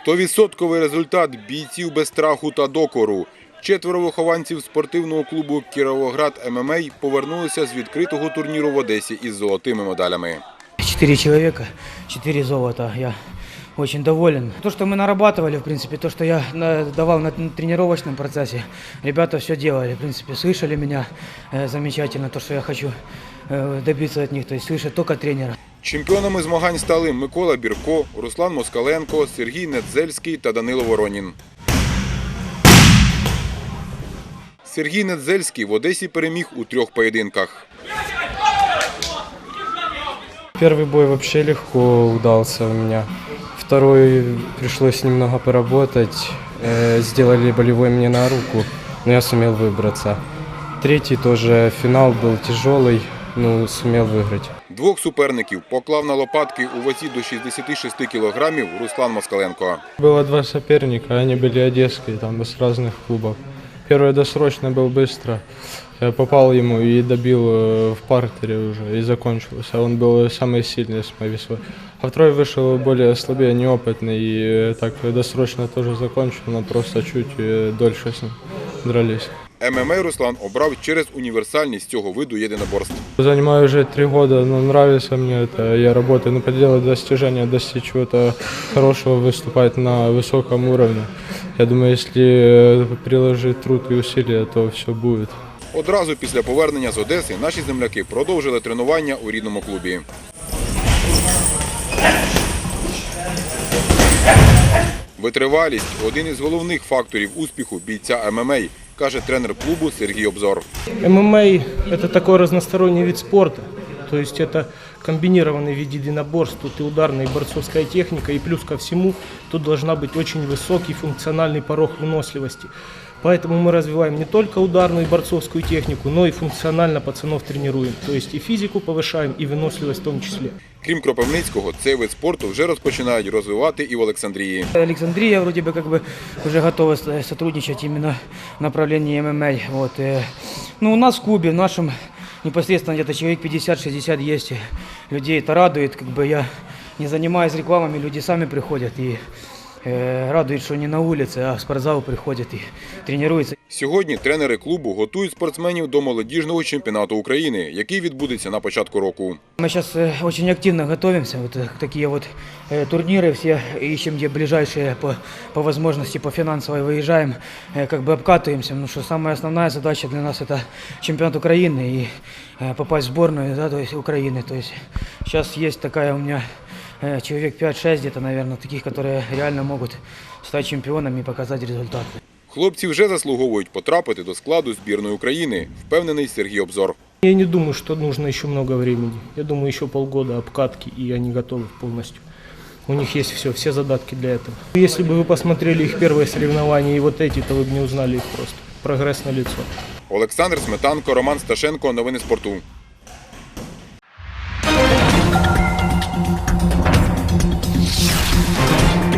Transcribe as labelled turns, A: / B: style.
A: Стовідсотковий результат бійців без страху та докору. Четверо вихованців спортивного клубу Кіровоград ММА повернулися з відкритого турніру в Одесі із золотими медалями.
B: Четыре человека, четыре золота. Я очень доволен. То, что мы нарабатывали, в принципе, то, что я на- давал на тренировочном процессе, ребята все делали, в принципе, слышали меня э, замечательно, то, что я хочу э, добиться от них, то есть слышать только тренера.
A: Чемпіонами змагань стали Микола Бірко, Руслан Москаленко, Сергій Недзельський та Данило Воронін. Сергій Недзельський в Одесі переміг у трьох поєдинках.
C: Первый бой вообще легко удался у меня. Второй пришлось немного поработать. Э, Сделали болевой мне на руку, но я сумел выбраться. Третий тоже финал был тяжелый, но сумел выиграть.
A: Двох суперників поклав на лопатки у вазі до 66 кілограмів Руслан Москаленко.
C: Было два соперника, они были одесские, там с разных клубов. Первый досрочно был быстро. Я попал ему и добил э, в партере уже, и закончился. Он был самый сильный с моей весой. А второй вышел более слабее, неопытный, и э, так досрочно тоже закончил, но просто чуть э, дольше с ним дрались.
A: ММА Руслан обрав через універсальність цього виду єдиноборств.
C: Занимаю уже три года, но нравится мне это. Я работаю, ну, поделать достижения, достичь чего-то хорошего, выступать на высоком уровне. Я думаю, если э, приложить труд и усилия, то все будет.
A: Одразу після повернення з Одеси наші земляки продовжили тренування у рідному клубі. Витривалість один із головних факторів успіху бійця ММА, каже тренер клубу Сергій Обзор.
D: ММА – это такой разносторонний вид спорта. То есть это комбинированный вид единоборств. Тут и ударная, и борцовская техника, и плюс ко всему тут должна быть очень высокий функциональный порог выносливости. Поэтому мы развиваем не только ударную и борцовскую технику, но и функционально пацанов тренируем. То есть и физику повышаем, и выносливость в том числе.
A: Крім Кропивницького, цей вид спорту вже розпочинають розвивати і в Олександрії.
B: Александрия вроде бы как бы уже готова с- сотрудничать именно в направлении ММА. Вот. э, Ну, у нас в клубе, в нашем непосредственно где-то человек 50-60 есть людей. Это радует, как бы я не занимаюсь рекламами, люди сами приходят и э, радует, что не на улице, а в спортзал приходят и тренируются.
A: Сьогодні тренери клубу готують спортсменів до молодіжного чемпіонату України, який відбудеться на початку року.
B: Мы сейчас очень активно готовимся, вот э, к такие вот э, турниры все ищем, где ближайшие по, по возможности, по финансовой выезжаем, э, как бы обкатываемся, потому что самая основная задача для нас это чемпионат Украины и э, попасть в сборную да, то есть Украины. То есть сейчас есть такая у меня э, человек 5-6 где-то, наверное, таких, которые реально могут стать чемпионами и показать результат.
A: Хлопці вже заслуговують потрапити до складу збірної України, впевнений Сергій Обзор.
D: Я не думаю, что нужно еще много времени. Я думаю, еще полгода обкатки, и они готовы полностью. У них есть все, все задатки для этого. Если бы вы посмотрели их первые соревнования и вот эти, то вы бы не узнали их просто. Прогресс на лицо.
A: Олександр Сметанко, Роман Сташенко. Новини спорту. Thank you.